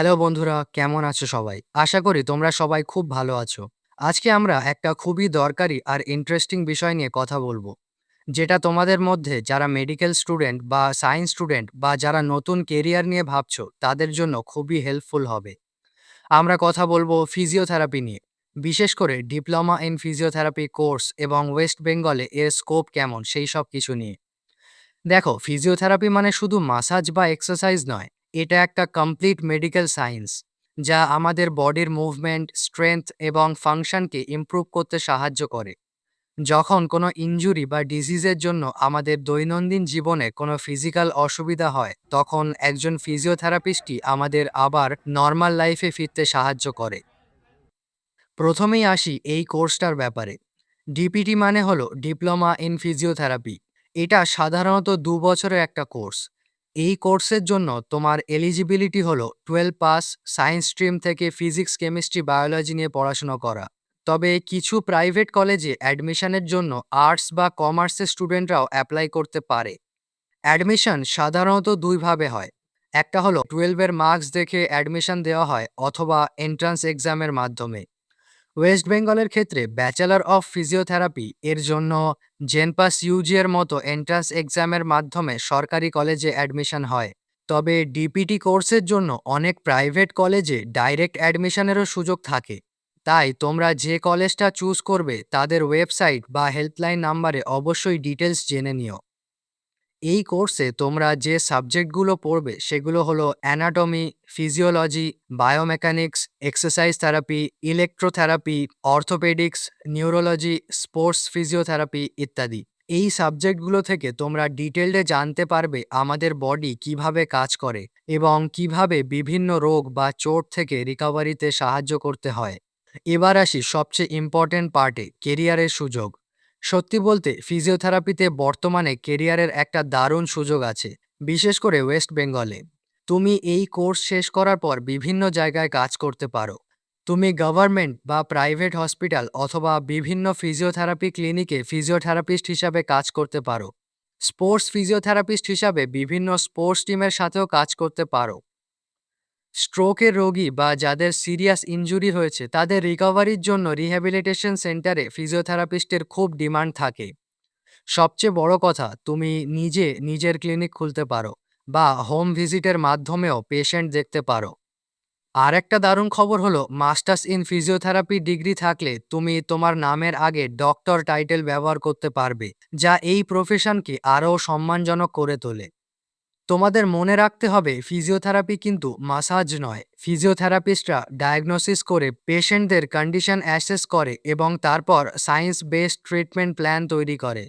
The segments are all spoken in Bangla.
হ্যালো বন্ধুরা, কেমন আছো সবাই? আশা করি তোমরা সবাই খুব ভালো আছো। আজকে আমরা একটা খুবই দরকারি আর ইন্টারেস্টিং বিষয় নিয়ে কথা বলব। যেটা তোমাদের মধ্যে যারা মেডিকেল স্টুডেন্ট বা সায়েন্স স্টুডেন্ট বা যারা নতুন কেরিয়ার নিয়ে ভাবছ, তাদের জন্য খুবই হেল্পফুল হবে। আমরা কথা বলব ফিজিওথেরাপি নিয়ে। বিশেষ করে ডিপ্লোমা ইন ফিজিওথেরাপি কোর্স এবং ওয়েস্ট বেঙ্গলে এর স্কোপ কেমন, সেই সব কিছু নিয়ে। দেখো ফিজিওথেরাপি মানে শুধু মাসাজ বা এক্সারসাইজ নয়। এটা একটা কমপ্লিট মেডিকেল সায়েন্স যা আমাদের বডির মুভমেন্ট স্ট্রেংথ এবং ফাংশনকে ইমপ্রুভ করতে সাহায্য করে। যখন কোনো ইনজুরি বা ডিজিজের জন্য আমাদের দৈনন্দিন জীবনে কোনো ফিজিক্যাল অসুবিধা হয়, তখন একজন ফিজিওথেরাপিস্টই আমাদের আবার নর্মাল লাইফে ফিরতে সাহায্য করে। প্রথমেই আসি এই কোর্সটার ব্যাপারে। ডিপিটি মানে হলো ডিপ্লোমা ইন ফিজিওথেরাপি এটা সাধারণত দু বছরের একটা কোর্স এই কোর্সের জন্য তোমার এলিজিবিলিটি হলো টুয়েলভ পাস সায়েন্স স্ট্রিম থেকে ফিজিক্স কেমিস্ট্রি বায়োলজি নিয়ে পড়াশোনা করা। তবে কিছু প্রাইভেট কলেজে অ্যাডমিশনের জন্য আর্টস বা কমার্সের স্টুডেন্টরাও অ্যাপ্লাই করতে পারে। অ্যাডমিশন সাধারণত দুইভাবে হয়। একটা হলো টুয়েলভের মার্কস দেখে অ্যাডমিশন দেওয়া হয় অথবা এন্ট্রান্স এক্সামের মাধ্যমে। ওয়েস্ট বেঙ্গলের ক্ষেত্রে ব্যাচেলর অফ ফিজিওথেরাপি এর জন্য জেনপাস ইউজি এর মতো এন্ট্রান্স এক্সামের মাধ্যমে সরকারি কলেজে অ্যাডমিশন হয়। তবে ডিপিটি কোর্সের জন্য অনেক প্রাইভেট কলেজে ডাইরেক্ট অ্যাডমিশনেরও সুযোগ থাকে। তাই তোমরা যে কলেজটা চুজ করবে তাদের ওয়েবসাইট বা হেল্পলাইন নাম্বারে অবশ্যই ডিটেলস জেনে নিও। এই কোর্সে তোমরা যে সাবজেক্টগুলো পড়বে সেগুলো হলো anatomy physiology biomechanics exercise therapy electrotherapy orthopaedics neurology sports physiotherapy ইত্যাদি। এই সাবজেক্টগুলো থেকে তোমরা ডিটেলডে জানতে পারবে আমাদের বডি কীভাবে কাজ করে এবং কীভাবে বিভিন্ন রোগ বা চোট থেকে রিকভারিতে সাহায্য করতে হয়। এবার আসি সবচেয়ে ইম্পর্ট্যান্ট পার্টে কেরিয়ারের সুযোগ। সত্যি বলতে, ফিজিওথেরাপিতে বর্তমানে কেরিয়ারের একটা দারুণ সুযোগ আছে, বিশেষ করে ওয়েস্ট বেঙ্গলে। তুমি এই কোর্স শেষ করার পর বিভিন্ন জায়গায় কাজ করতে পারো। তুমি গভর্নমেন্ট বা প্রাইভেট হসপিটাল অথবা বিভিন্ন ফিজিওথেরাপি ক্লিনিকে ফিজিওথেরাপিস্ট হিসাবে কাজ করতে পারো। স্পোর্টস ফিজিওথেরাপিস্ট হিসাবে বিভিন্ন স্পোর্টস টিমের সাথেও কাজ করতে পারো। স্ট্রোকের রোগী বা যাদের সিরিয়াস ইনজুরি হয়েছে, তাদের রিকভারির জন্য রিহ্যাবিলিটেশন সেন্টারে ফিজিওথেরাপিস্টের খুব ডিমান্ড থাকে। সবচেয়ে বড় কথা, তুমি নিজে নিজের ক্লিনিক খুলতে পারো বা হোম ভিজিটের মাধ্যমেও পেশেন্ট দেখতে পারো। আর একটা দারুণ খবর হলো মাস্টার্স ইন ফিজিওথেরাপি ডিগ্রি থাকলে তুমি তোমার নামের আগে ডক্টর টাইটেল ব্যবহার করতে পারবে, যা এই প্রফেশনকে আরও সম্মানজনক করে তোলে। তোমাদের মনে রাখতে হবে ফিজিওথেরাপি কিন্তু মাসাজ নয়। ফিজিওথেরাপিস্টরা ডায়াগনোসিস করে পেশেন্টদের কন্ডিশন অ্যাসেস করে এবং তারপর সায়েন্স বেসড ট্রিটমেন্ট প্ল্যান তৈরি করে।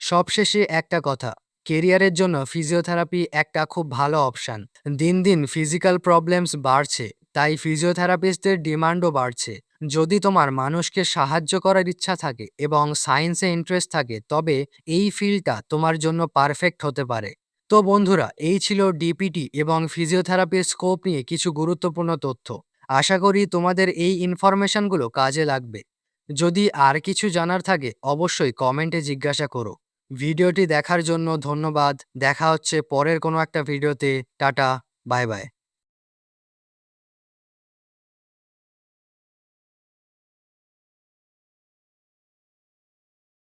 সবশেষে একটা কথা কেরিয়ারের জন্য ফিজিওথেরাপি একটা খুব ভালো অপশান দিন দিন ফিজিক্যাল প্রবলেমস বাড়ছে, তাই ফিজিওথেরাপিস্টদের ডিমান্ডও বাড়ছে। যদি তোমার মানুষকে সাহায্য করার ইচ্ছা থাকে এবং সায়েন্সে ইন্টারেস্ট থাকে, তবে এই ফিল্ডটা তোমার জন্য পারফেক্ট হতে পারে। তো বন্ধুরা, এই ছিল ডিপিটি এবং ফিজিওথেরাপির স্কোপ নিয়ে কিছু গুরুত্বপূর্ণ তথ্য। আশা করি তোমাদের এই ইনফরমেশনগুলো কাজে লাগবে। যদি আর কিছু জানার থাকে, অবশ্যই কমেন্টে জিজ্ঞাসা করো। ভিডিওটি দেখার জন্য ধন্যবাদ। দেখা হচ্ছে পরের কোনো একটা ভিডিওতে টাটা বাই বাই